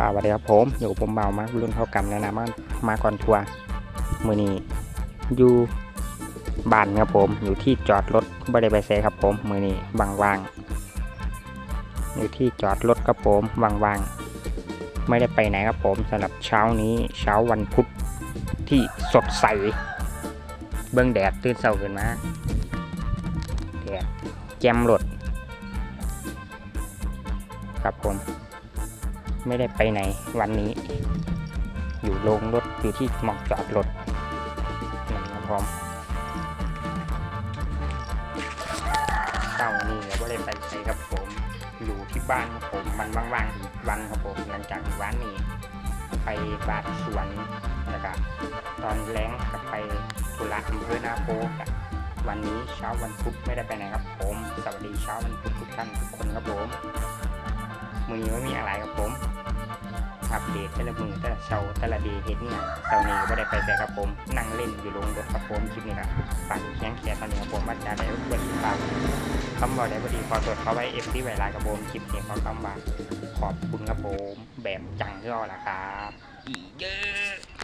สวัสดีครับผมอยู่ผมเบามากรุ่นเท่ากรรมแนะนำมามาก่อนทัวร์มือนี้อยู่บ้านครับผมอยู่ที่จอดรถบริไปเซครับผมมือนี้ว่างๆอยู่ที่จอดรถครับผมว่างๆไม่ได้ไปไหนครับผมสำหรับเช้านี้เช้าวันพุธที่สดใส เบื้องแดดตื่นเช้าขึ้นมาแดดแจ่มรถครับผม ไม่ได้ไปไหนวันนี้ อยู่โรงรถอยู่ที่หมองจอดรถนั่นครับผมเช้านี้ก็ไม่ได้ไปไหนครับผม อยู่ที่บ้านครับผมมันว่างๆอีกวันครับผมหลังจากวันนี้ ไปบาดสวนแล้วก็ตอนแรงกับไปธุระอำเภอนาโพกับวันนี้เช้าวันพุธไม่ได้ไปไหนครับผม สวัสดีเช้าวันพุธทุกท่านทุกคนครับผมมือนี้ไม่มีอะไรครับผม อัปเดตแต่ละมือแต่ละเช้าแต่ละเดีเห็นเนี่ยเช้านี้ก็ไม่ได้ไปแต่ครับผม นั่งเล่นอยู่ลงรถครับผมคลิปนี้นะฝากแข้งแขนตอนนี้ครับผมว่าจะได้บริการคำบอกได้บดีขอตรวจเขาไว้เอฟที่ไวลาครับผมคลิปนี้ขอคำว่าขอบคุณครับผมแบบจังที่รอละครับอีเยอะ